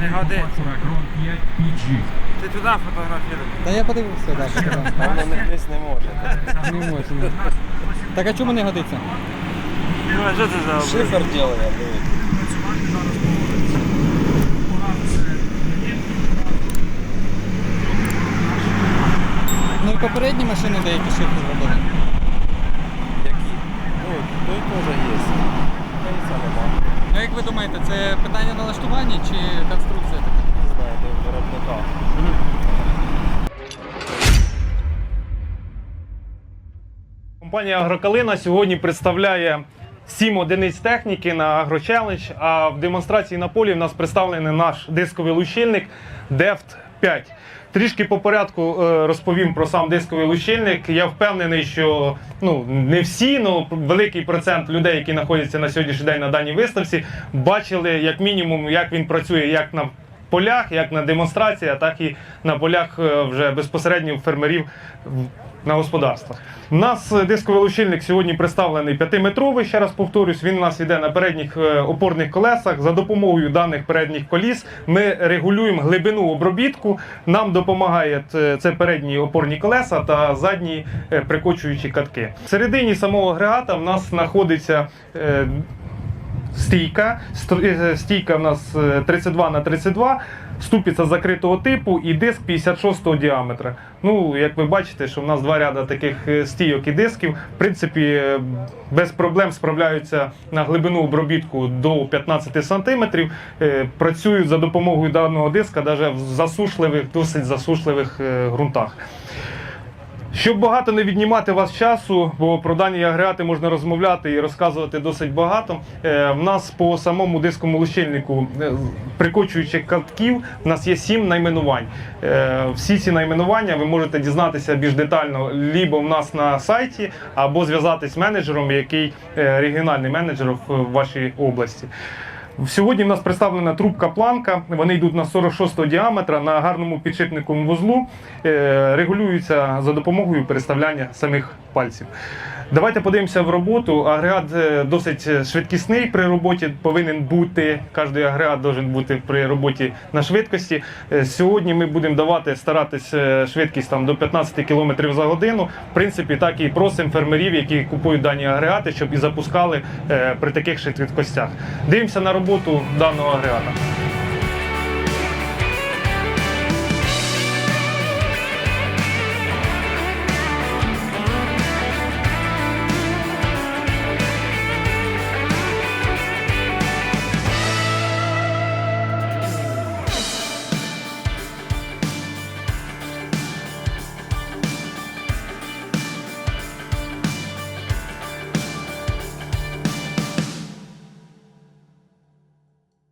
Не годиться. Ти туди фотографіруй. Та я подивився, так. Воно не десь не може. не можна. Так а чому не годиться? Ну, що це за образ? Шифер ділає, дивіться. Ну і попередні машини деякі шифри зробили. Які? Ну, той теж є. Та і це нема. Ну як ви думаєте, це питання налаштування чи конструкція така? Не знаю, де виробника. Компанія Агрокалина сьогодні представляє сім одиниць техніки на Агрочелендж, а в демонстрації на полі в нас представлений наш дисковий лущильник DEFT 5. Трішки по порядку е, розповім про сам дисковий лучильник. Я впевнений, що ну не всі, але великий процент людей, які знаходяться на сьогоднішній день на даній виставці, бачили як мінімум, як він працює як на полях, як на демонстраціях, так і на полях е, вже безпосередньо фермерів на господарствах. У нас е, дисковий лучильник сьогодні представлений 5-метровий, ще раз повторюсь, він у нас йде на передніх е, опорних колесах. За допомогою даних передніх коліс ми регулюємо глибину обробітку. Нам допомагає е, це передні опорні колеса та задні прикочуючі катки. В середині самого агрегата в нас знаходиться стійка. Стр- е, Стійка в нас е, 32 на 32, ступиця закритого типу і диск 56 діаметра. Ну, як ви бачите, що в нас два ряди таких е, стійок і дисків. В принципі, е, без проблем справляються на глибину обробітку до 15 см. Працюють за допомогою даного диска навіть в засушливих, досить засушливих е, ґрунтах. Щоб багато не віднімати вас часу, бо про дані агрегати можна розмовляти і розказувати досить багато. е, В нас по самому дисковому лущильнику е, прикочуючих катків, в нас є сім найменувань. Е, Всі ці найменування ви можете дізнатися більш детально лібо в нас на сайті, або зв'язатись з менеджером, який регіональний менеджер в вашій області. Сьогодні в нас представлена трубка планка. Вони йдуть на 46 діаметра на гарному підшипниковому вузлу, е, регулюються за допомогою переставляння самих пальців. Давайте подивимося в роботу. Агрегат е, досить швидкісний при роботі. Повинен бути кожен агрегат повинен бути при роботі на швидкості. Е, Сьогодні ми будемо давати старатись е, швидкість там до 15 км за годину. В принципі, так і просимо фермерів, які купують дані агрегати, щоб і запускали е, при таких швидкостях. Дивимося на роботу даного агрегата.